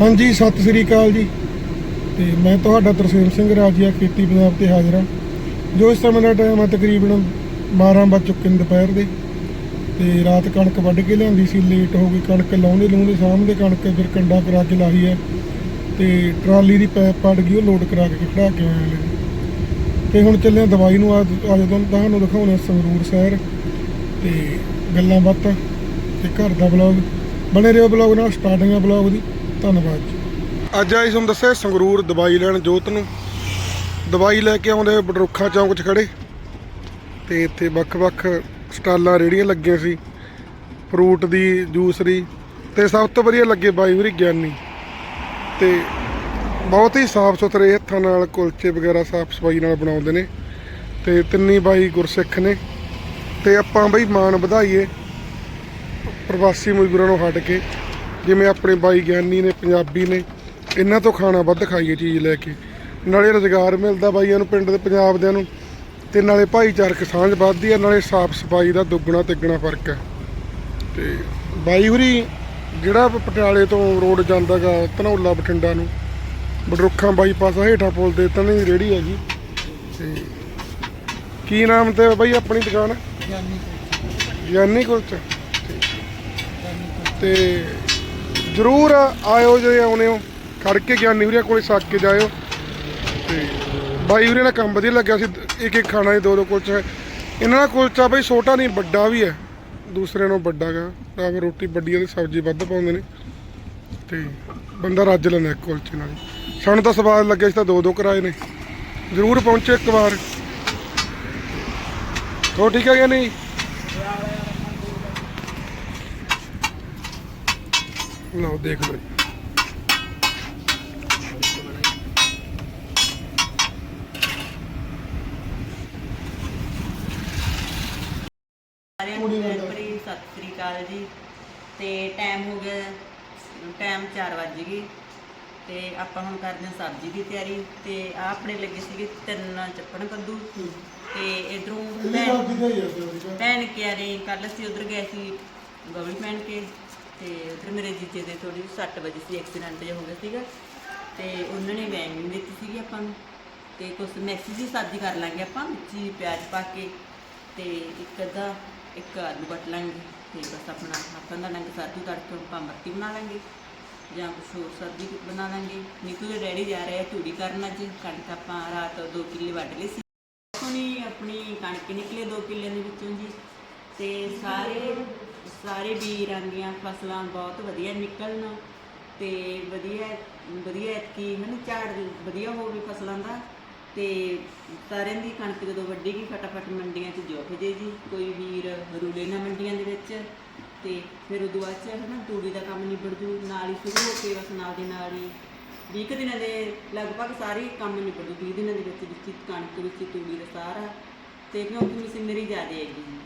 ਹਾਂਜੀ, ਸਤਿ ਸ੍ਰੀ ਅਕਾਲ ਜੀ। ਤੇ ਮੈਂ ਤੁਹਾਡਾ ਤਰਸੇਮ ਸਿੰਘ ਰਾਜੀਆ, ਖੇਤੀ ਪੰਜਾਬ ਤੇ ਹਾਜ਼ਰ ਹਾਂ। ਜੋ ਇਸ ਸਮੇਂ ਦਾ ਟਾਈਮ ਆ, ਤਕਰੀਬਨ 12 ਵੱਜ ਚੁੱਕੇ ਨੇ ਦੁਪਹਿਰ ਦੇ। ਤੇ ਰਾਤ ਕਣਕ ਵੱਢ ਕੇ ਲਿਆਂਦੀ ਸੀ ਲੇਟ ਹੋ ਗਈ। ਕਣਕ ਲਾਉਂਦੇ ਲਾਉਂਦੇ ਸਾਹਮਣੇ ਕਣਕ ਫਿਰ ਕੰਡਾ ਕਰਾ ਕੇ ਲਾਹੀ ਹੈ। ਤੇ ਟਰਾਲੀ ਦੀ ਪੈਪ ਪੜ ਗਈ, ਉਹ ਲੋਡ ਕਰਾ ਕੇ ਖੜਾ ਕੇ ਆਇਆ ਲੈ। ਤੇ ਹੁਣ ਚੱਲੇ ਦਵਾਈ ਨੂੰ ਅੱਜ ਅੱਜ ਤੁਹਾਨੂੰ ਤੁਹਾਨੂੰ ਦਿਖਾਉਣਾ ਸੰਗਰੂਰ ਸ਼ਹਿਰ। ਤੇ ਗੱਲਾਂ ਬਾਤਾਂ ਤੇ ਘਰ ਦਾ ਬਲੌਗ ਬਣੇ ਰਹੋ ਬਲੌਗ ਨਾਲ ਸਟਾਰਟਿੰਗ ਆ ਬਲੌਗ ਦੀ। ਧੰਨਵਾਦ ਜੀ। ਅੱਜ ਆਈ ਤੁਹਾਨੂੰ ਦੱਸਿਆ ਸੰਗਰੂਰ ਦਵਾਈ ਲੈਣ ਜੋਤ ਨੂੰ। ਦਵਾਈ ਲੈ ਕੇ ਆਉਂਦੇ ਬਡਰੁੱਖਾ ਚੌਂਕ 'ਚ ਖੜੇ। ਤੇ ਇੱਥੇ ਵੱਖ-ਵੱਖ ਸਟਾਲਾਂ ਰੇੜੀਆਂ ਲੱਗੀਆਂ ਸੀ। ਫਰੂਟ ਦੀ, ਜੂਸ ਦੀ ਤੇ ਸਭ ਤੋਂ ਵਧੀਆ ਲੱਗੇ ਬਾਈ ਵੀਰੀ ਗਿਆਨੀ। ਤੇ ਬਹੁਤ ਹੀ ਸਾਫ਼ ਸੁਥਰੇ ਹੱਥਾਂ ਨਾਲ ਕੁਲਚੇ ਵਗੈਰਾ ਸਾਫ਼ ਸਫ਼ਾਈ ਨਾਲ ਬਣਾਉਂਦੇ ਨੇ। ਤੇ ਤਿੰਨੀ ਬਾਈ ਗੁਰਸਿੱਖ ਨੇ। ਤੇ ਆਪਾਂ ਬਈ ਮਾਣ ਵਧਾਈਏ। ਪ੍ਰਵਾਸੀ ਮਜ਼ਦੂਰਾਂ ਨੂੰ ਹਟ ਕੇ। ਜਿਵੇਂ ਆਪਣੇ ਬਾਈ ਗਿਆਨੀ ਨੇ ਪੰਜਾਬੀ ਨੇ ਇਹਨਾਂ ਤੋਂ ਖਾਣਾ ਵੱਧ ਖਾਈਏ ਚੀਜ਼ ਲੈ ਕੇ। ਨਾਲੇ ਰੁਜ਼ਗਾਰ ਮਿਲਦਾ ਬਾਈਆਂ ਨੂੰ ਪਿੰਡ ਦੇ ਪੰਜਾਬ ਦਿਆਂ ਨੂੰ ਤੇ ਨਾਲੇ ਭਾਈਚਾਰਕ ਸਾਂਝ ਵੱਧਦੀ ਹੈ ਨਾਲੇ ਸਾਫ਼ ਸਫ਼ਾਈ ਦਾ ਦੁੱਗਣਾ ਤਿੱਗਣਾ ਫ਼ਰਕ ਹੈ ਤੇ ਬਾਈ ਹੁਰੀ ਜਿਹੜਾ ਪਟਿਆਲੇ ਤੋਂ ਰੋਡ ਜਾਂਦਾਗਾ ਧਨੌਲਾ ਬਠਿੰਡਾ ਨੂੰ ਬਡਰੁੱਖਾਂ ਬਾਈਪਾਸ ਹੇਠਾਂ ਪੁਲ ਦੇ ਤਣੇ ਰੇੜੀ ਹੈਗੀ ਤੇ ਕੀ ਨਾਮ ਤੇ ਬਾਈ ਆਪਣੀ ਦੁਕਾਨ? ਗਿਆਨੀ ਕੁਲਚਾ ਤੇ ਜਰੂਰ ਆਇਓ ਜੇ ਆਉਨੇ ਹੋ ਖੜ ਕੇ ਗਿਆਨੀ ਵੀਰਿਆ ਕੋਲੇ ਸੱਕ ਕੇ ਜਾਇਓ। ਤੇ ਬਾਈ ਵੀਰੇ ਦਾ ਕੰਮ ਵਧੀਆ ਲੱਗਿਆ ਸੀ। ਇੱਕ ਇੱਕ ਖਾਣਾ ਦੇ ਦੋ ਦੋ ਕੁਲਚਾ। ਇਹਨਾਂ ਦਾ ਕੁਲਚਾ ਬਈ ਛੋਟਾ ਨਹੀਂ, ਵੱਡਾ ਵੀ ਹੈ। ਦੂਸਰੇ ਨਾਲੋਂ ਵੱਡਾ ਗਾ। ਤਾਂ ਰੋਟੀ ਵੱਡੀ ਤੇ ਸਬਜ਼ੀ ਵੱਧ ਪਾਉਂਦੇ ਨੇ। ਤੇ ਬੰਦਾ ਰੱਜ ਲੈਂਦਾ ਇੱਕ ਕੁਲਚੇ ਨਾਲ। ਸਾਨੂੰ ਤਾਂ ਸਵਾਦ ਲੱਗਿਆ ਸੀ ਤਾਂ ਦੋ ਦੋ ਕਰਾਏ ਨੇ। ਜਰੂਰ ਪਹੁੰਚੇ ਇੱਕ ਵਾਰ। ਹੋ ਠੀਕ ਹੈ ਕਿ ਨਹੀਂ ਲਓ ਦੇਖ ਲਓ ਜੀ। ਸਾਰਿਆਂ ਨੂੰ ਪਿਆਰ ਭਰੀ ਸਤਿ ਸ੍ਰੀ ਅਕਾਲ ਜੀ। ਤੇ ਟਾਈਮ ਹੋ ਗਿਆ ਟਾਈਮ 4 ਵੱਜ ਗਏ। ਤੇ ਆਪਾਂ ਹੁਣ ਕਰਦੇ ਹਾਂ ਸਬਜ਼ੀ ਦੀ ਤਿਆਰੀ। ਤੇ ਆ ਆਪਣੇ ਲੱਗੇ ਸੀਗੇ ਤਿੰਨ ਚੱਪਣ ਕੱਦੂ। ਤੇ ਇਧਰੋਂ ਭੈਣ ਭੈਣ ਕੇ ਆ ਰਹੀ ਕੱਲ ਅਸੀਂ ਉਧਰ ਗਏ ਸੀ ਗਵੀ ਭੈਣ ਕੇ। ਤੇ ਉਧਰ ਮੇਰੇ ਜੀਜੇ ਦੇ ਥੋੜੀ ਸੱਟ ਵਜੇ ਸੀ ਐਕਸੀਡੈਂਟ ਜਿਹਾ ਹੋ ਗਿਆ ਸੀਗਾ। ਤੇ ਉਹਨਾਂ ਨੇ ਵੈਨ ਦਿੱਤੀ ਸੀਗੀ ਆਪਾਂ ਨੂੰ। ਤੇ ਕੁਝ ਮੈਕਸੀ ਦੀ ਸਬਜ਼ੀ ਕਰ ਲਾਂਗੇ ਆਪਾਂ, ਵਿੱਚ ਪਿਆਜ਼ ਪਾ ਕੇ। ਤੇ ਇੱਕ ਅੱਧਾ, ਇੱਕ ਆਲੂ ਕੱਟ ਲਾਂਗੇ। ਤੇ ਬਸ ਆਪਣਾ ਆਪਾਂ ਦਾ ਡੰਗ ਸਾਦੂ ਤੜਕੇ, ਆਪਾਂ ਮੱਤੀ ਬਣਾ ਲਾਂਗੇ। ਜਾਂ ਕੁਛ ਹੋਰ ਸਬਜ਼ੀ ਬਣਾ ਲਾਂਗੇ। ਨਿੱਕੂ ਦੇ ਡੈਡੀ ਜਾ ਰਹੇ ਆ ਧੂੜੀ ਕਰਨ ਅੱਜ। ਕਣਕ ਆਪਾਂ ਰਾਤ 2 ਕਿੱਲੇ ਵੱਢ ਲਈ ਸੀ। ਸੋਹਣੀ ਆਪਣੀ ਕਣਕ ਨਿਕਲੇ 2 ਕਿੱਲੇ ਦੇ ਵਿੱਚੋਂ ਜੀ। ਤੇ ਸਾਰੇ ਸਾਰੇ ਵੀਰਾਂ ਦੀਆਂ ਫਸਲਾਂ ਬਹੁਤ ਵਧੀਆ ਨਿਕਲਣ ਤੇ ਵਧੀਆ ਵਧੀਆ ਐਤਕੀ ਹਨ ਝਾੜ ਵਧੀਆ ਹੋਵੇ ਫਸਲਾਂ ਦਾ ਤੇ ਸਾਰਿਆਂ ਦੀ ਕਣਕ ਜਦੋਂ ਵੱਢੀ ਗਈ ਫਟਾਫਟ ਮੰਡੀਆਂ 'ਚ ਜੋਖ ਜੇ ਜੀ, ਕੋਈ ਵੀਰ ਰੂਲੇ ਨਾ ਮੰਡੀਆਂ ਦੇ ਵਿੱਚ ਤੇ ਫਿਰ ਉਦੋਂ ਬਾਅਦ 'ਚ ਹਨਾ ਤੂੜੀ ਦਾ ਕੰਮ ਨਿਬੜ ਜੂ ਨਾਲ ਹੀ ਸ਼ੁਰੂ ਹੋ ਕੇ ਬਸ ਨਾਲ ਦੇ ਨਾਲ ਹੀ 20 ਕੁ ਦਿਨਾਂ ਦੇ ਲਗਭਗ ਸਾਰੇ ਕੰਮ ਨਿਬੜ ਜੂ 20 ਦਿਨਾਂ ਦੇ ਵਿੱਚ ਵਿੱਚ ਕਣਕ ਵਿੱਚ ਤੂੜੀ ਦਾ ਸਾਰਾ ਤੇ ਕਿਉਂਕਿ ਮਸ਼ੀਨਰੀ ਜ਼ਿਆਦਾ ਹੈਗੀ ਜੀ।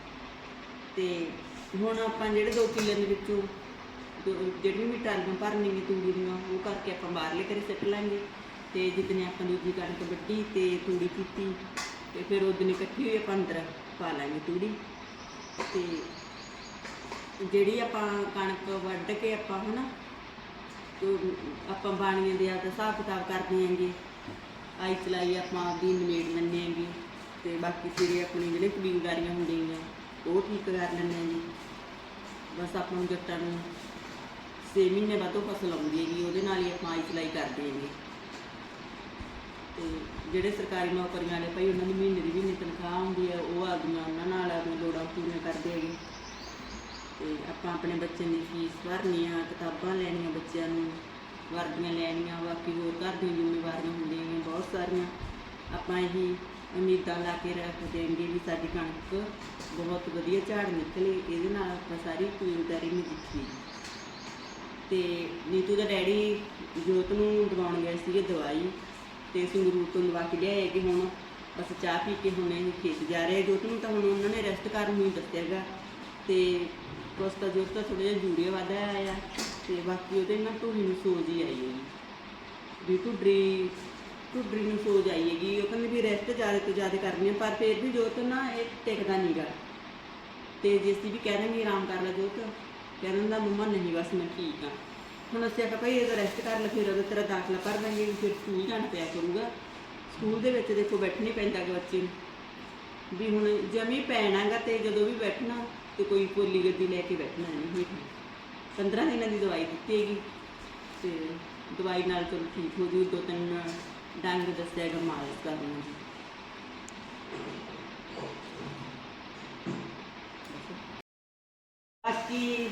ਤੇ ਹੁਣ ਆਪਾਂ ਜਿਹੜੇ 2 ਕਿੱਲੇ ਦੇ ਵਿੱਚੋਂ ਦੋ- ਜਿਹੜੀਆਂ ਵੀ ਟਰਾਲੀਆਂ ਭਰਨੀਆਂ ਤੂੜੀ ਦੀਆਂ, ਉਹ ਕਰਕੇ ਆਪਾਂ ਬਾਹਰਲੇ ਘਰੇ ਸਿੱਟ ਲਾਂਗੇ। ਤੇ ਜਿਤਨੇ ਆਪਾਂ ਦੂਜੀ ਕਣਕ ਵੱਢੀ ਤੇ ਤੂੜੀ ਕੀਤੀ, ਤੇ ਫਿਰ ਉਹ ਦਿਨ ਇਕੱਠੀ ਹੋਈ ਆਪਾਂ ਅੰਦਰ ਪਾ ਲਾਂਗੇ ਤੂੜੀ। ਤੇ ਜਿਹੜੀ ਆਪਾਂ ਕਣਕ ਵੱਢ ਕੇ ਆਪਾਂ ਹਨਾ ਤੋ ਆਪਾਂ ਬਾਣੀਆਂ ਦੇ ਆਪਦਾ ਹਿਸਾਬ ਕਿਤਾਬ ਕਰਦੇ ਆਂਗੇ। ਆਈ ਚਲਾਈ ਆਪਾਂ ਆਪਦੀ ਨਿਮੇੜ ਲੈਂਦੇ ਆਂਗੇ ਤੇ ਬਾਕੀ ਜਿਹੜੇ ਆਪਣੇ ਜਿਹੜੇ ਕਬੀਲਦਾਰੀਆਂ ਹੁੰਦੀਆਂ ਉਹ ਠੀਕ ਕਰ ਲੈਂਦੇ ਆਂ ਜੀ? ਬਸ ਆਪਾਂ ਨੂੰ ਜੱਟਾਂ ਨੂੰ 6 ਮਹੀਨੇ ਬਾਅਦ ਉਹ ਫਸਲ ਆਉਂਦੀ ਹੈ ਜੀ ਉਹਦੇ ਨਾਲ ਹੀ ਆਪਾਂ ਆਈ ਸਿਲਾਈ ਕਰਦੇ ਆਂਗੇ ਤੇ ਜਿਹੜੇ ਸਰਕਾਰੀ ਨੌਕਰੀਆਂ ਵਾਲੇ ਭਾਈ, ਉਹਨਾਂ ਦੀ ਮਹੀਨੇ ਦੀ ਮਹੀਨੇ ਤਨਖਾਹ ਹੁੰਦੀ ਹੈ ਉਹ ਆਪਦੀਆਂ ਉਹਨਾਂ ਨਾਲ ਆਪਣੀ ਲੋੜਾਂ ਪੂਰੀਆਂ ਕਰਦੇ ਹੈਗੇ। ਤੇ ਆਪਾਂ ਆਪਣੇ ਬੱਚਿਆਂ ਦੀ ਫੀਸ ਭਰਨੀ ਆ, ਕਿਤਾਬਾਂ ਲੈਣੀਆਂ ਬੱਚਿਆਂ ਨੂੰ, ਵਰਦੀਆਂ ਲੈਣੀਆਂ, ਬਾਕੀ ਹੋਰ ਘਰ ਦੀਆਂ ਜ਼ਿੰਮੇਵਾਰੀਆਂ ਹੁੰਦੀਆਂ ਨੇ ਬਹੁਤ ਸਾਰੀਆਂ। ਆਪਾਂ ਇਹੀ ਉਮੀਦਾਂ ਲਾ ਕੇ ਰੱਖਦੇ ਆਂਗੇ ਵੀ ਸਾਡੀ ਕਣਕ ਬਹੁਤ ਵਧੀਆ ਝਾੜ ਨਿਕਲੇ, ਇਹਦੇ ਨਾਲ ਆਪਾਂ ਸਾਰੀ ਕਬੀਲਦਾਰੀ ਨਜਿੱਠੀ ਤੇ ਨੀਤੂ ਦਾ ਡੈਡੀ ਜੋਤ ਨੂੰ ਦਵਾਉਣ ਗਏ ਸੀਗੇ ਦਵਾਈ ਤੇ ਸੰਗਰੂਰ ਤੋਂ ਦਵਾ ਕੇ ਲਿਆਏ ਕਿ ਹੁਣ ਬਸ ਚਾਹ ਪੀ ਕੇ ਹੁਣ ਇਹ ਖੇਤ ਜਾ ਰਹੇ ਜੋਤ ਨੂੰ ਤਾਂ ਹੁਣ ਉਹਨਾਂ ਨੇ ਰੈਸਟ ਕਰਨ ਨੂੰ ਹੀ ਦੱਸਿਆਗਾ ਤੇ ਕੁਛ ਤਾਂ ਜੋਤ ਤਾਂ ਥੋੜਾ ਜਿਹਾ ਜੂੜੀਆ ਵਾਧਾ ਆਇਆ ਤੇ ਬਾਕੀ ਉਹਦੇ ਨਾਲ ਢੂਹੀ ਨੂੰ ਸੋਜ ਹੀ ਆਈ ਹੈਗੀ। ਵੀ ਢੁੱਡਰੀ ਢੁੱਡਰੀ ਨੂੰ ਸੋਜ ਆਈ ਹੈਗੀ। ਉਹ ਕਹਿੰਦੇ ਵੀ ਰੈਸਟ ਜ਼ਿਆਦਾ ਤੋਂ ਜ਼ਿਆਦਾ ਕਰਨੀ ਹੈ ਪਰ ਫਿਰ ਵੀ ਜੋਤ ਨਾ ਇਹ ਟਿਕਦਾ ਨਹੀਂਗਾ ਤੇ ਜੇ ਅਸੀਂ ਵੀ ਕਹਿ ਰਹੇ ਆਰਾਮ ਕਰ ਲੈ ਜੋਤ, ਕਹਿ ਦਿੰਦਾ, ਮੰਮਾ, ਨਹੀਂ, ਬਸ ਮੈਂ ਠੀਕ ਆ। ਹੁਣ ਅਸੀਂ ਆਖਿਆ, ਭਾਈ ਇਹਦਾ ਰੈਸਟ ਕਰ ਲੈ, ਫਿਰ ਉਹਦਾ ਤੇਰਾ ਦਾਖਲਾ ਕਰ ਦਾਂਗੇ ਫਿਰ ਸਕੂਲ ਜਾਣਾ ਪਿਆ ਕਰੂਗਾ। ਸਕੂਲ ਦੇ ਵਿੱਚ ਦੇਖੋ ਬੈਠਣਾ ਹੀ ਪੈਂਦਾ ਕਿ ਬੱਚੇ ਨੂੰ। ਵੀ ਹੁਣ ਜਮੀ ਪੈਣਾਗਾ ਤੇ ਜਦੋਂ ਵੀ ਬੈਠਣਾ, ਤੇ ਕੋਈ ਕੋਲੀ ਗੱਦੀ ਲੈ ਕੇ ਬੈਠਣਾ ਨਹੀਂ ਹੋਈ। 15 ਦਿਨਾਂ ਦੀ ਦਵਾਈ ਦਿੱਤੀ ਹੈਗੀ, ਤੇ ਦਵਾਈ ਨਾਲ ਚਲੋ ਠੀਕ ਹੋ ਜੂ। ਦੋ ਤਿੰਨ ਡੰਗ ਦੱਸਿਆ ਹੈਗਾ ਮਾਲਿਸ਼ ਕਰਨਾ ਬਾਕੀ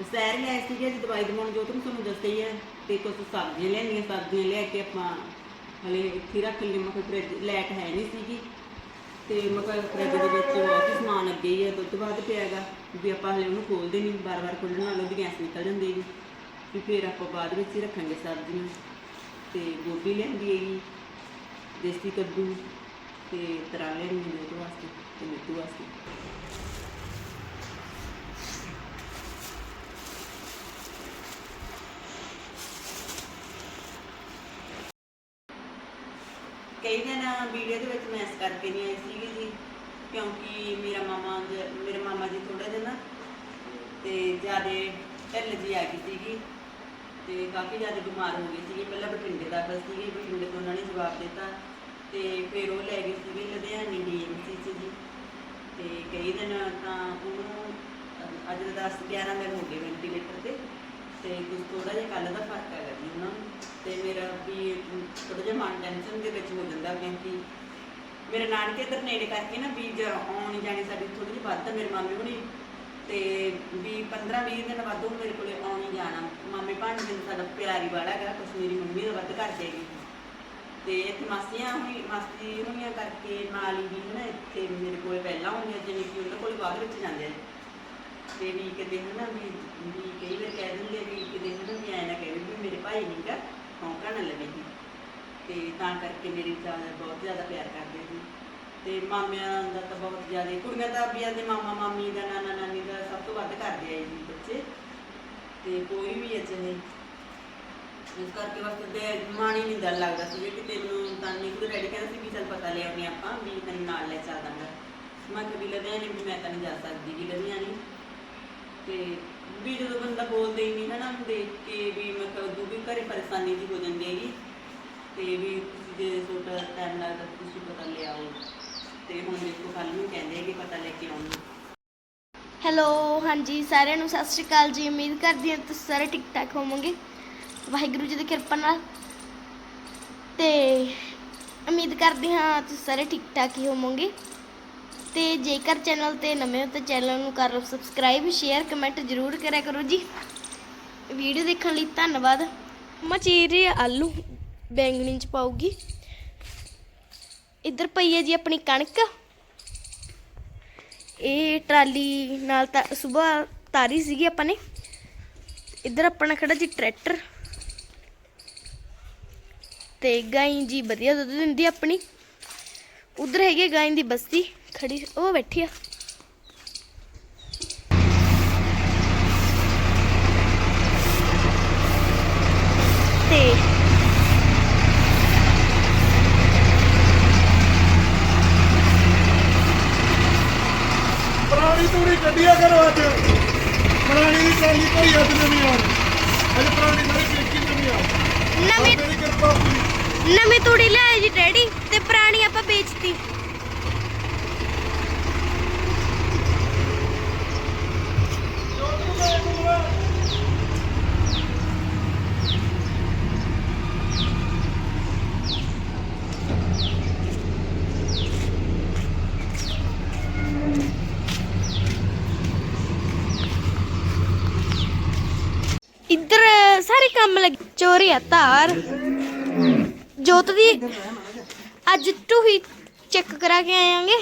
ਸੈਰ ਲੈ ਸੀਗੇ ਅੱਜ ਦਵਾਈ ਦਵਾਉਣ ਜੋ ਤੁਹਾਨੂੰ ਤੁਹਾਨੂੰ ਦੱਸਿਆ ਹੀ ਹੈ ਤੇ ਕੁਝ ਸਬਜ਼ੀਆਂ ਲੈਣੀਆਂ, ਸਬਜ਼ੀਆਂ ਲੈ ਕੇ ਆਪਾਂ ਹਲੇ ਇੱਥੇ ਹੀ ਰੱਖ ਲਈ ਮੈਂ ਕਿਹਾ ਫਰਿੱਜ ਲਾਈਟ ਹੈ ਨਹੀਂ ਸੀਗੀ। ਤੇ ਮੈਂ ਕਿਹਾ ਫਰਿੱਜ ਦੇ ਵਿੱਚ ਬਹੁਤ ਸਮਾਨ ਅੱਗੇ ਹੀ ਹੈ ਦੁੱਧ ਬਾਅਦ ਪਿਆਗਾ ਵੀ ਆਪਾਂ ਹਲੇ ਉਹਨੂੰ ਖੋਲਦੇ ਨਹੀਂ ਬਾਰ-ਬਾਰ ਖੋਲਣ ਨਾਲ ਉਹਦੀ ਗੈਸ ਨਿਕਲ ਜਾਂਦੀ ਹੈਗੀ। ਵੀ ਫਿਰ ਆਪਾਂ ਬਾਅਦ ਵਿੱਚ ਹੀ ਰੱਖਾਂਗੇ ਸਬਜ਼ੀਆਂ ਤੇ ਗੋਭੀ ਲੈਂਦੀ ਹੈਗੀ, ਦੇਸੀ ਕੱਦੂ ਤੇ ਤਰਾ ਲੈਣੀ ਹੈ ਉਹਦੇ ਵਾਸਤੇ ਤੇ ਮਿੱਠੂ ਵਾਸਤੇ ਕਈ ਦਿਨ ਵੀਡੀਓ ਦੇ ਵਿੱਚ ਮੈਂ ਇਸ ਕਰਕੇ ਨਹੀਂ ਆਈ ਸੀਗੀ ਜੀ, ਕਿਉਂਕਿ ਮੇਰਾ ਮਾਮਾ ਮੇਰੇ ਮਾਮਾ ਜੀ ਥੋੜਾ ਜਿਹਾ ਨਾ ਤੇ ਜਿਆਦੇ ਢਿੱਲ ਜੀ ਆ ਗਈ ਸੀਗੀ ਤੇ ਕਾਫੀ ਜ਼ਿਆਦਾ ਬਿਮਾਰ ਹੋ ਗਏ ਸੀਗੇ। ਪਹਿਲਾਂ ਬਠਿੰਡੇ ਦਾ ਬਸ ਸੀਗੇ, ਬਠਿੰਡੇ ਤੋਂ ਉਹਨਾਂ ਨੇ ਜਵਾਬ ਦਿੱਤਾ ਤੇ ਫਿਰ ਉਹ ਲੈ ਗਏ ਸੀਗੇ ਲੁਧਿਆਣੇ ਡੀਐਮਸੀ ਚ ਜੀ। ਤੇ ਕਈ ਦਿਨ ਤਾਂ ਉਹਨੂੰ ਅੱਜ ਦਾ 10 11 ਦਿਨ ਹੋ ਗਏ ਵੈਂਟੀਲੇਟਰ ਤੇ। ਤੇ ਕੁਝ ਥੋੜਾ ਜਿਹਾ ਕੱਲ ਦਾ ਫ਼ਰਕ ਹੈਗਾ ਜੀ ਉਹਨਾਂ ਨੂੰ। ਤੇ ਮੇਰਾ ਵੀ ਥੋੜਾ ਜਿਹਾ ਮਨ ਟੈਨਸ਼ਨ ਦੇ ਵਿੱਚ ਹੋ ਜਾਂਦਾ ਕਿਉਂਕਿ ਮੇਰੇ ਨਾਨਕੇ ਇੱਧਰ ਨੇੜੇ ਕਰਕੇ ਨਾ ਵੀ ਆਉਣ ਜਾਣੀ ਸਾਡੀ ਥੋੜੀ ਜਿਹੀ ਵੱਧ ਮੇਰੇ ਮਾਮੇ ਹੁਣੀ। ਤੇ ਵੀ 15 20 ਦਿਨ ਬਾਅਦ ਉਹ ਮੇਰੇ ਕੋਲੇ ਆਉਣ ਹੀ ਜਾਣਾ। ਮਾਮੇ ਭਾਂਜੇ ਨੂੰ ਸਾਡਾ ਪਿਆਰੀ ਵਾਲਾ ਹੈਗਾ ਕੁਛ ਮੰਮੀ ਦਾ ਵੱਧ ਕਰ ਜਾਏਗੀ ਤੇ ਇੱਥੇ ਮਾਸੀਆਂ ਹੋਈ ਮਾਸੀ ਹੋਈਆਂ ਕਰਕੇ ਨਾਲ ਹੀ ਵੀ ਨਾ ਇੱਥੇ ਮੇਰੇ ਕੋਲ ਪਹਿਲਾਂ ਹੁੰਦੀਆਂ ਜਿਵੇਂ ਕਿ ਉਹਨਾਂ ਕੋਲ ਬਾਅਦ ਵਿੱਚ ਜਾਂਦੇ ਆ। ਤੇ ਵੀ ਕਿਤੇ ਹਨਾ ਵੀ ਵੀ ਕਈ ਵਾਰ ਕਹਿ ਦਿੰਦੇ ਆ ਵੀ ਕਿਤੇ ਹਨਾ ਵੀ ਐਂ ਨਾ ਕਹੇ ਵੀ ਮੇਰੇ ਭਾਈ ਨਹੀਂ ਗਾ ਹੌਂਕਾ ਨਾ ਲਵੇਗੀ ਤੇ ਤਾਂ ਕਰਕੇ ਮੇਰੀ ਜ਼ਿਆਦਾ ਬਹੁਤ ਜ਼ਿਆਦਾ ਪਿਆਰ ਕਰਦੇ ਸੀ ਤੇ ਮਾਮਿਆਂ ਦਾ ਤਾਂ ਬਹੁਤ ਜ਼ਿਆਦਾ, ਕੁੜੀਆਂ ਤਾਂ ਵੀ ਦੇ ਮਾਮਾ, ਮਾਮੀ ਦਾ, ਨਾਨਾ, ਨਾਨੀ ਦਾ ਸਭ ਤੋਂ ਵੱਧ ਕਰਦੇ ਆ ਜੀ ਬੱਚੇ। ਤੇ ਕੋਈ ਵੀ ਅਜੇ ਨਹੀਂ। ਇਸ ਕਰਕੇ ਬਸ ਤੇ ਮਾਣ ਹੀ ਨਹੀਂ ਦਿਲ ਲੱਗਦਾ ਸੀ ਕਿ ਤੈਨੂੰ ਤਾਂ ਨਹੀਂ ਕੋਈ ਰੈਡੀ ਕਹਿੰਦਾ ਸੀ ਵੀ ਚੱਲ ਪਤਾ ਲੈ ਆਉਂਦੇ ਆਪਾਂ ਵੀ ਤੈਨੂੰ ਨਾਲ ਲੈ ਚੱਲ ਮੈਂ ਕਿਹਾ ਵੀ ਲੁਧਿਆਣੇ ਵੀ ਮੈਂ ਤਾਂ ਨਹੀਂ ਜਾ ਸਕਦੀ, ਵੀ ਲੁਧਿਆਣੇ ਤੇ ਵੀ ਜਦੋਂ ਬੰਦਾ ਬੋਲਦੇ ਹੀ ਨਹੀਂ ਹੈ ਦੇਖ ਕੇ ਵੀ ਮਤਲਬ ਉਦੋਂ ਘਰੇ ਪਰੇਸ਼ਾਨੀ ਜੀ ਹੋ ਜਾਂਦੀ ਹੈਗੀ, ਤੇ ਵੀ ਜੇ ਤੁਹਾਡਾ ਟਾਈਮ ਲੱਗਦਾ ਤੁਸੀਂ ਪਤਾ ਲੈ ਆਓ। ਤੇ ਹੁਣ ਦੇਖੋ ਕੱਲ ਨੂੰ ਕਹਿੰਦੇ ਕਿ ਪਤਾ ਲੈ ਕੇ ਆਉਣਾ। ਹੈਲੋ ਹਾਂਜੀ, ਸਾਰਿਆਂ ਨੂੰ ਸਤਿ ਸ਼੍ਰੀ ਅਕਾਲ ਜੀ। ਉਮੀਦ ਕਰਦੀ ਹਾਂ ਤੁਸੀਂ ਸਾਰੇ ਠੀਕ ਠਾਕ ਹੋਵੋਗੇ। ਵਾਹਿਗੁਰੂ ਜੀ ਦੀ ਕਿਰਪਾ ਨਾਲ। ਤੇ ਉਮੀਦ ਕਰਦੀ ਹਾਂ ਤੁਸੀਂ ਸਾਰੇ ਠੀਕ ਠਾਕ ਹੀ ਹੋਵੋਗੇ। ਤੇ ਜੇਕਰ ਚੈਨਲ ਤੇ ਨਵੇਂ ਹੋ ਤਾਂ ਚੈਨਲ ਨੂੰ ਕਰ ਲਓ ਸਬਸਕ੍ਰਾਈਬ, ਸ਼ੇਅਰ, ਕਮੈਂਟ ਜ਼ਰੂਰ ਕਰਿਆ ਕਰੋ ਜੀ। ਵੀਡੀਓ ਦੇਖਣ ਲਈ ਧੰਨਵਾਦ। ਮੈਂ ਆਲੂ ਬੈਂਗਣੀ ਚ ਪਾਉਗੀ ਇੱਧਰ ਪਈ ਹੈ ਜੀ ਆਪਣੀ ਕਣਕ। ਇਹ ਟਰਾਲੀ ਨਾਲ ਤਾਂ ਸਵੇਰ ਤਾਰੀ ਸੀਗੀ ਆਪਾਂ ਨੇ। ਇੱਧਰ ਆਪਣਾ ਖੜਾ ਜੀ ਟਰੈਕਟਰ। ਤੇ ਗਾਈ ਜੀ ਵਧੀਆ ਦੁੱਧ ਦਿੰਦੀ ਆਪਣੀ। ਉਧਰ ਹੈਗੀ ਆ ਗਾਈ ਦੀ ਬਸਤੀ। ਖੜੀ ਉਹ ਬੈਠੀ ਆ। ਤੇ ਪੁਰਾਣੀ ਤੂੜੀ ਕੱਢਿਆ ਕਰੋ ਅੱਜ। ਪੁਰਾਣੀ ਦੀ ਟਰਾਲੀ ਭਰੀ ਅੱਜ ਨਵੀਂ ਆ। ਅੱਜ ਪੁਰਾਣੀ ਸਾਰੀ ਪੇਕੀ ਨਵੀਂ ਆ। ਨਵੀਂ ਤੇਰੀ ਕਿਰਪਾ ਹੋਈ ਨਵੀਂ ਤੂੜੀ ਲਿਆਏ ਜੀ ਡੈਡੀ ਤੇ ਪੁਰਾਣੀ ਆਪਾਂ ਵੇਚਤੀ ਇੱਧਰ ਸਾਰੇ ਕੰਮ ਲੱਗੇ ਚੋਰੀ ਆ ਧਾਰ ਜੋਤ ਦੀ ਅੱਜ ਟੂਹੀ ਚੈੱਕ ਕਰਾ ਕੇ ਆਵਾਂਗੇ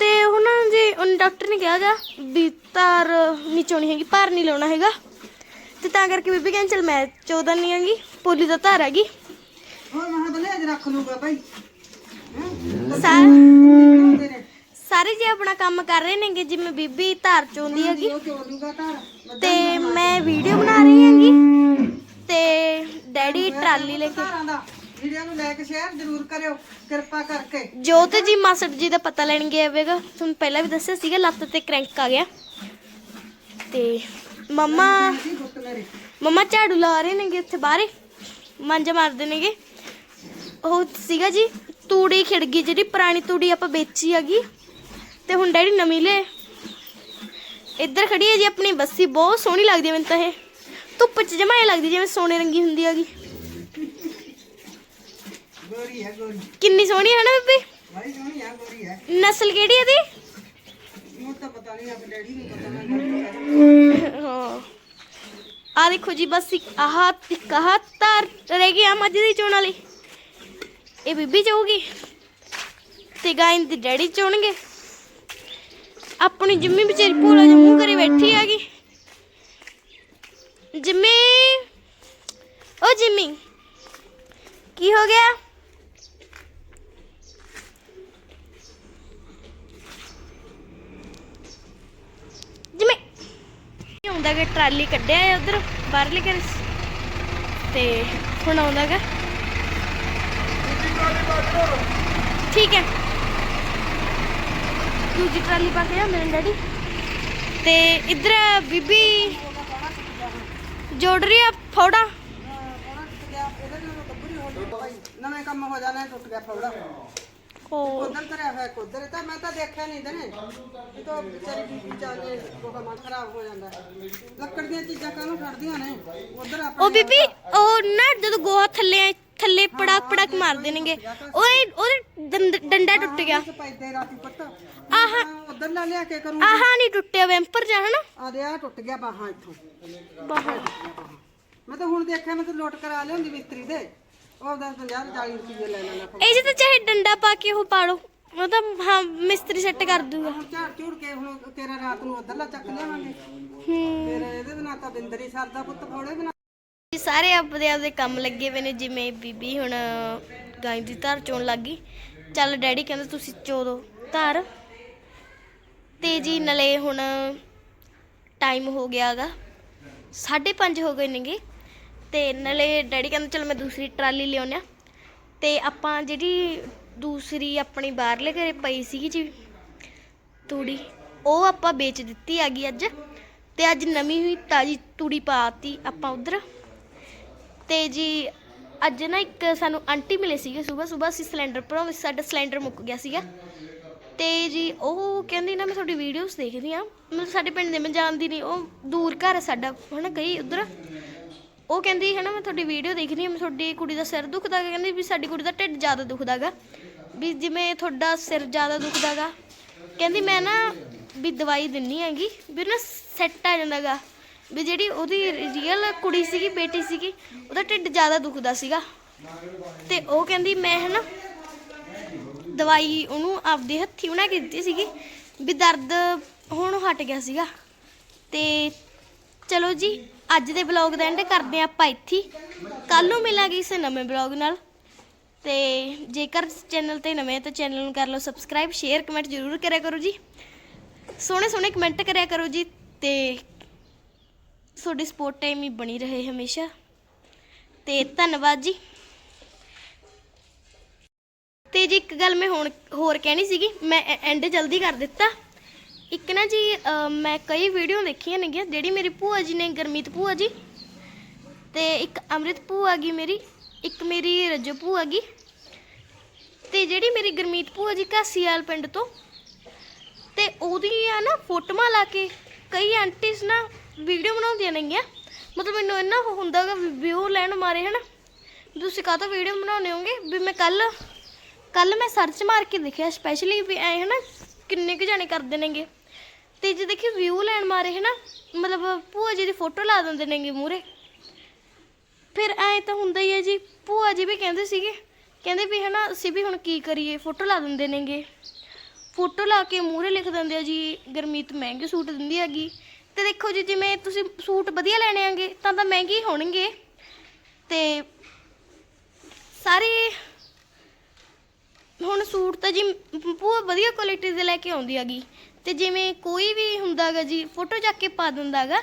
ਤੇ ਉਹਨਾਂ ਜੀ ਉਹ ਡਾਕਟਰ ਨੇ ਕਿਹਾਗਾ ਵੀ ਧਾਰ ਨਹੀਂ ਚੋਣੀ ਹੈਗੀ ਭਾਰ ਨਹੀਂ ਲਾਉਣਾ ਹੈਗਾ ਤੇ ਤਾਂ ਕਰਕੇ ਬੀਬੀ ਕਹਿੰਦੀ ਚਲ ਮੈਂ ਚੋਦਾ ਨਹੀਂ ਆਂਗੀ ਪੋਲੀ ਦਾ ਧਾਰ ਹੈਗੀ ਹੋਰ ਮਹਾਂ ਬਲੇ ਅੱਜ ਰੱਖ ਲੂਗਾ ਭਾਈ ਸਾ- ਤੇਰੇ ਸਾਰੇ ਜੀ ਆਪਣਾ ਕੰਮ ਕਰ ਰਹੇ ਨੇਗੇ ਜਿਵੇਂ ਬੀਬੀ ਧਾਰ ਚੋਂਦੀ ਹੈਗੀ ਉਹ ਚੋ ਲੂਗਾ ਧਾਰ ਤੇ ਮੈਂ ਵੀਡੀਓ ਬਣਾ ਰਹੀ ਹਾਂਗੀ ਤੇ ਡੈਡੀ ਟਰਾਲੀ ਲੈ ਕੇ ਦਾ ਵੀਡੀਓ ਨੂੰ ਲਾਈਕ ਸ਼ੇਅਰ ਜ਼ਰੂਰ ਕਰਿਓ ਕਿਰਪਾ ਕਰਕੇ। ਜੋਤ ਜੀ ਮਾਸੜ ਜੀ ਦਾ ਪਤਾ ਲੈਣ ਗਿਆ ਹੋਵੇਗਾ। ਤੁਹਾਨੂੰ ਪਹਿਲਾਂ ਵੀ ਦੱਸਿਆ ਸੀਗਾ ਲੱਤ ਤੇ ਕ੍ਰੈਂਕ ਆ ਗਿਆ। ਤੇ ਮੰਮਾ ਜੀ ਮੇਰੇ। ਮਮਾ ਝਾੜੂ ਲਾ ਰਹੇ ਨੇਗੇ ਉੱਥੇ ਬਾਹਰੇ। ਮਾਂਜਾ ਮਾਰਦੇ ਨੇਗੇ। ਉਹ ਸੀਗਾ ਜੀ ਤੂੜੀ ਖਿੜ ਗਈ ਜਿਹੜੀ ਪੁਰਾਣੀ ਤੂੜੀ ਆਪਾਂ ਵੇਚੀ ਹੈਗੀ। ਤੇ ਹੁਣ ਡੈਡੀ ਨਵੀਂ ਲੈ। ਇੱਧਰ ਖੜੀ ਹੈ ਜੀ ਆਪਣੀ ਬੱਸੀ ਬਹੁਤ ਸੋਹਣੀ ਲੱਗਦੀ ਹੈ ਮੈਨੂੰ ਤਾਂ ਇਹ। ਧੁੱਪ 'ਚ ਜਮਾਏ ਲੱਗਦੀ ਜਿਵੇਂ ਸੋਨੇ ਰੰਗੀ ਹੁੰਦੀ ਹੈਗੀ। ਗੋਰੀ ਹੈ ਗੋਰੀ। ਕਿੰਨੀ ਸੋਹਣੀ ਹੈ ਨਾ ਬੇਬੇ? ਬੜੀ ਸੋਹਣੀ ਹੈ ਗੋਰੀ ਹੈ। ਨਸਲ ਕਿਹੜੀ ਹੈ ਇਹਦੀ? ਉਹ ਤਾਂ ਪਤਾ ਨਹੀਂ ਆਪਣੇ ਡੈਡੀ ਨੂੰ ਪਤਾ ਨਾ ਹਾਂ। ਆ ਦੇਖੋ ਜੀ ਬਸ ਇੱਕ ਆਹ ਇੱਕ ਆਹ ਤਾਰ ਰਹਿ ਗਈ ਆ ਮੱਝ ਦੀ ਚੋਣ ਵਾਲੀ। ਇਹ ਬੀਬੀ ਚਾਹੂਗੀ ਤੇ ਗਾਇਨ ਦੀ ਡੈਡੀ ਚੋਣਗੇ। ਆਪਣੀ ਜਿੰਮੀ ਵਿਚਾਰੀ ਭੋਲਾ ਜਿਹਾ ਮੂੰਹ ਕਰੀ ਬੈਠੀ ਹੈਗੀ। ਜਿਮੀ। ਓ ਜਿੰਮੀ, ਕੀ ਹੋ ਗਿਆ? ਜਿੰਮੀ। ਹੁੰਦਾ ਕਿ ਟਰਾਲੀ ਕੱਢਿਆ ਹੈ ਉਧਰ, ਬਾਹਰਲੇ ਘਰ? ਤੇ ਹੁਣ ਆਉਂਦਾਗਾ ਠੀਕ ਹੈ। ਦੂਜੀ ਟਰਾਲੀ ਪਾ ਕੇ ਜਾਂਦੇ ਮੇਰੇ ਡੈਡੀ। ਤੇ ਇੱਧਰ ਬੀਬੀ ਜੋੜ ਰਹੀ ਆ ਫੌੜਾ ਨਵੇਂ ਕੰਮ ਹੋ ਜਾਣਾ ਟੁੱਟ ਗਿਆ ਫੌੜਾ ਉਧਰ ਤਰਿਆ ਹੋਇਆ ਉਧਰ ਤਾਂ ਮੈਂ ਤਾਂ ਦੇਖਿਆ ਨਹੀਂ ਦਨੇ ਇਹ ਤਾਂ ਵਿਚਾਰੀ ਬੀਬੀ ਚਾਲੇ ਕੋਹਾ ਮਨ ਖਰਾਬ ਹੋ ਜਾਂਦਾ ਲੱਕੜ ਦੀਆਂ ਚੀਜ਼ਾਂ ਕਾਹਨੂੰ ਖੜਦੀਆਂ ਨੇ ਉਧਰ ਉਹ ਆਪਣੇ ਬੀਬੀ ਉਹ ਨਾ ਜਦੋਂ ਗੋਹਾ ਥੱਲੇ ਪੜਾਕ ਪੜਾਕ ਉਹਦੇ ਦੰਦ- ਡੰਡਾ ਟੁੱਟ ਗਿਆ ਆਹ ਉਧਰ ਲਾ ਲਿਆ ਕੇ ਕਰੂੰ ਆਹ ਨਹੀਂ ਟੁੱਟਿਆ ਵੈਂਪਰ ਜਾ ਹਨਾ? ਆ ਦੇ ਆ ਟੁੱਟ ਗਿਆ ਬਾਹਾਂ ਇੱਥੋਂ। ਬਾਹਰ ਮੈਂ ਤਾਂ ਹੁਣ ਦੇਖਿਆ ਮੈਂ ਤਾਂ ਲੋਟ ਕਰਾ ਲਿਆਂਦੀ ਮਿਸਤਰੀ ਦੇ। ਉਹ ਦਾ 50 40 ਰੁਪਏ ਲੈ ਲੈਣਾ ਇਹ ਜੇ ਤਾਂ ਚਾਹੇ ਡੰਡਾ ਪਾ ਕੇ ਉਹ ਪਾੜੋ ਉਹ ਤਾਂ ਹਾਂ ਮਿਸਤਰੀ ਸੈੱਟ ਕਰ ਦੂਗਾ। ਹੁਣ ਝਾੜ ਝੂੜ ਕੇ ਹੁਣ ਤੇਰਾ ਰਾਤ ਨੂੰ ਉਧਰਲਾ ਚੱਕ ਲਿਆਵਾਂਗੇ। ਹੂੰ। ਫਿਰ ਇਹਦੇ ਬਿਨਾ ਤਾਂ ਬਿੰਦਰ ਸਰਦਾ ਪੁੱਤ ਫੋੜੇ ਬਿਨਾ। ਸਾਰੇ ਆਪਦੇ ਆਪਦੇ ਕੰਮ ਲੱਗੇ ਹੋਏ ਨੇ ਜਿਵੇਂ ਬੀਬੀ ਹੁਣ ਗਾਂ ਦੀ ਧਾਰ ਚੋਣ ਲੱਗ ਗਈ। ਚੱਲ ਡੈਡੀ ਕਹਿੰਦੇ ਤੁਸੀਂ ਚੋ ਦੋ ਧਾਰ। ਤੇ ਜੀ ਨਲੇ ਹੁਣ ਟਾਈਮ ਹੋ ਗਿਆਗਾ 5:30 ਹੋ ਗਏ ਨੇਗੇ। ਤੇ ਨਲੇ ਡੈਡੀ ਕਹਿੰਦਾ, ਚਲ ਮੈਂ ਦੂਸਰੀ ਟਰਾਲੀ ਲਿਆਉਣਾ ਤੇ ਆਪਾਂ ਜਿਹੜੀ ਦੂਸਰੀ ਆਪਣੀ ਬਾਹਰਲੇ ਘਰੇ ਪਈ ਸੀਗੀ ਜੀ, ਤੂੜੀ, ਉਹ ਆਪਾਂ ਵੇਚ ਦਿੱਤੀ ਹੈਗੀ ਅੱਜ। ਤੇ ਅੱਜ ਨਵੀਂ ਹੋਈ ਤਾਜੀ ਤੂੜੀ ਪਾਤੀ ਆਪਾਂ ਉਧਰ। ਤੇ ਜੀ ਅੱਜ ਨਾ ਇੱਕ ਸਾਨੂੰ ਆਂਟੀ ਮਿਲੇ ਸੀਗੇ ਸਵੇਰ ਸਵੇਰ ਅਸੀਂ ਸਿਲੰਡਰ ਭਰਾਉਂਦੇ ਸਾਡਾ ਸਿਲੰਡਰ ਮੁੱਕ ਗਿਆ ਸੀਗਾ। ਤੇ ਜੀ ਉਹ ਕਹਿੰਦੀ ਨਾ, ਮੈਂ ਤੁਹਾਡੀ ਵੀਡੀਓਜ਼ ਦੇਖਦੀ ਆ ਮਤਲਬ ਸਾਡੇ ਪਿੰਡ ਦੇ ਮੈਂ ਜਾਣਦੀ ਨਹੀਂ, ਉਹ ਦੂਰ ਘਰ ਹੈ ਸਾਡਾ, ਹਨਾ ਗਈ ਉਧਰ। ਉਹ ਕਹਿੰਦੀ ਹੈ ਨਾ ਮੈਂ ਤੁਹਾਡੀ ਵੀਡੀਓ ਦੇਖਦੀ ਆ ਮੈਂ ਤੁਹਾਡੀ ਕੁੜੀ ਦਾ ਸਿਰ ਦੁਖਦਾ ਗਾ ਕਹਿੰਦੀ ਵੀ ਸਾਡੀ ਕੁੜੀ ਦਾ ਢਿੱਡ ਜ਼ਿਆਦਾ ਦੁਖਦਾਗਾ। ਵੀ ਜਿਵੇਂ ਤੁਹਾਡਾ ਸਿਰ ਜ਼ਿਆਦਾ ਦੁਖਦਾਗਾ। ਕਹਿੰਦੀ, ਮੈਂ ਨਾ ਵੀ ਦਵਾਈ ਦਿੰਨੀ ਹੈਗੀ, ਵੀ ਨਾ ਸੈੱਟ ਆ ਜਾਂਦਾਗਾ। ਵੀ ਜਿਹੜੀ ਉਹਦੀ ਰੀਅਲ ਕੁੜੀ ਸੀਗੀ, ਬੇਟੀ ਸੀਗੀ, ਉਹਦਾ ਢਿੱਡ ਜ਼ਿਆਦਾ ਦੁਖਦਾ ਸੀਗਾ। ਤੇ ਉਹ ਕਹਿੰਦੀ, ਮੈਂ, ਹਨਾ ਦਵਾਈ ਉਹਨੂੰ ਆਪਦੇ ਹੱਥੀ ਬਣਾ ਕੇ ਦਿੱਤੀ ਸੀਗੀ, ਵੀ ਦਰਦ ਹੁਣ ਹਟ ਗਿਆ ਸੀਗਾ। ਤੇ ਚਲੋ ਜੀ, ਅੱਜ ਦੇ ਬਲੌਗ ਦਾ ਐਂਡ ਕਰਦੇ ਹਾਂ ਆਪਾਂ ਇੱਥੇ ਕੱਲ ਨੂੰ ਮਿਲਾਂਗੇ ਇਸ ਨਵੇਂ ਬਲੌਗ ਨਾਲ। ਤੇ ਜੇਕਰ ਚੈਨਲ ਤੇ ਨਵੇਂ ਹੋ ਤਾਂ ਚੈਨਲ ਨੂੰ ਕਰ ਲਓ ਸਬਸਕ੍ਰਾਈਬ ਸ਼ੇਅਰ ਕਮੈਂਟ ਜ਼ਰੂਰ ਕਰਿਆ ਕਰੋ ਜੀ। ਸੋਹਣੇ ਸੋਹਣੇ ਕਮੈਂਟ ਕਰਿਆ ਕਰੋ ਜੀ ਤੇ ਤੁਹਾਡੀ ਸਪੋਰਟ ਟਾਈਮ ਹੀ ਬਣੀ ਰਹੇ ਹਮੇਸ਼ਾ। ਤੇ ਧੰਨਵਾਦ ਜੀ। ਤੇ ਜੀ ਇੱਕ ਗੱਲ ਮੈਂ ਹੁਣ ਹੋਰ ਕਹਿਣੀ ਸੀਗੀ, ਮੈਂ ਐਂਡ ਜਲਦੀ ਕਰ ਦਿੱਤਾ। ਇੱਕ ਨਾ ਜੀ ਮੈਂ ਕਈ ਵੀਡੀਓ ਦੇਖੀਆਂ ਨੇਗੀਆਂ, ਜਿਹੜੀ ਮੇਰੀ ਭੂਆ ਜੀ ਨੇ, ਗਰਮੀਤ ਭੂਆ ਜੀ, ਤੇ ਇੱਕ ਅੰਮ੍ਰਿਤ ਭੂਆ ਗਈ ਮੇਰੀ, ਇੱਕ ਮੇਰੀ ਰਜੋ ਭੂਆ ਗਈ ਤੇ ਜਿਹੜੀ ਮੇਰੀ ਗਰਮੀਤ ਭੂਆ ਜੀ ਘਾਸੀਵਾਲ ਪਿੰਡ ਤੋਂ, ਤੇ ਉਹਦੀਆਂ ਨਾ ਫੋਟੋਆਂ ਲਾ ਕੇ ਕਈ ਆਂਟੀਸ ਨਾ ਵੀਡੀਓ ਬਣਾਉਂਦੀਆਂ ਨੇਗੀਆਂ। ਮਤਲਬ ਮੈਨੂੰ ਇੰਨਾ ਉਹ ਹੁੰਦਾ ਗਾ ਵਿਊ ਲੈਣ ਮਾਰੇ ਹਨਾ। ਵੀ ਤੁਸੀਂ ਕਾਹ ਤੋਂ ਵੀਡੀਓ ਬਣਾਉਣੇ ਹੋਗੇ? ਵੀ ਮੈਂ ਕੱਲ ਕੱਲ ਮੈਂ ਸਰਚ ਮਾਰ ਕੇ ਦੇਖਿਆ ਸਪੈਸ਼ਲੀ ਵੀ ਐ ਹਨਾ, ਕਿੰਨੇ ਕੁ ਜਾਣੇ ਕਰਦੇ ਨੇਗੇ। ਤੇ ਜੇ ਦੇਖੀ ਵਿਊ ਲੈਣ ਮਾਰੇ ਹਨਾ, ਮਤਲਬ ਭੂਆ ਜੀ ਦੀ ਫੋਟੋ ਲਾ ਦਿੰਦੇ ਨੇਗੇ ਮੂਰੇ ਫਿਰ ਐ ਤਾਂ ਹੁੰਦਾ ਹੀ ਹੈ ਜੀ, ਭੂਆ ਜੀ ਵੀ ਕਹਿੰਦੇ ਸੀਗੇ, ਕਹਿੰਦੇ ਵੀ ਹਨਾ, ਅਸੀਂ ਵੀ ਹੁਣ ਕੀ ਕਰੀਏ ਫੋਟੋ ਲਾ ਦਿੰਦੇ ਨੇਗੇ। ਫੋਟੋ ਲਾ ਕੇ ਮੂਹਰੇ ਲਿਖ ਦਿੰਦੇ ਆ ਜੀ, ਗਰਮੀਤ ਮਹਿੰਗੇ ਸੂਟ ਦਿੰਦੀ ਹੈਗੀ। ਤੇ ਦੇਖੋ ਜੀ, ਜਿਵੇਂ ਤੁਸੀਂ ਸੂਟ ਵਧੀਆ ਲੈਣੇ ਆਂਗੇ ਤਾਂ ਤਾਂ ਮਹਿੰਗੇ ਹੀ ਹੋਣਗੇ। ਤੇ ਸਾਰੇ ਹੁਣ ਸੂਟ ਤਾਂ ਜੀ ਬਹੁਤ ਵਧੀਆ ਕੁਆਲਿਟੀ ਦੇ ਲੈ ਕੇ ਆਉਂਦੀ ਹੈਗੀ। ਤੇ ਜਿਵੇਂ ਕੋਈ ਵੀ ਹੁੰਦਾਗਾ ਜੀ ਫੋਟੋ ਚੱਕ ਕੇ ਪਾ ਦਿੰਦਾਗਾ।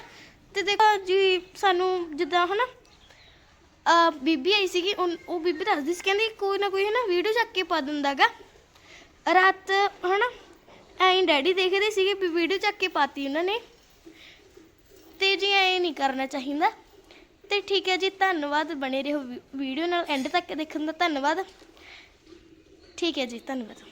ਤੇ ਦੇਖੋ ਜੀ, ਸਾਨੂੰ ਜਿੱਦਾਂ ਹਨਾ, ਆ ਬੀਬੀ ਆਈ ਸੀਗੀ, ਉਨ- ਉਹ ਬੀਬੀ ਦੱਸਦੀ ਸੀ, ਕਹਿੰਦੀ ਕੋਈ ਨਾ ਕੋਈ ਹਨਾ ਵੀਡੀਓ ਚੱਕ ਕੇ ਪਾ ਦਿੰਦਾਗਾ। ਰਾਤ ਹਨਾ, ਐਂ ਡੈਡੀ ਦੇਖਦੇ ਸੀਗੇ ਵੀ ਵੀਡੀਓ ਚੱਕ ਕੇ ਪਾਤੀ ਉਹਨਾਂ ਨੇ। ਤੇ ਜੀ ਐਂ ਨਹੀਂ ਕਰਨਾ ਚਾਹੀਦਾ। ਤੇ ਠੀਕ ਹੈ ਜੀ, ਧੰਨਵਾਦ, ਬਣੇ ਰਹੋ ਵੀਡੀਓ ਨਾਲ ਐਂਡ ਤੱਕ ਦੇਖਣ ਦਾ ਧੰਨਵਾਦ। ਠੀਕ ਹੈ ਜੀ ਧੰਨਵਾਦ।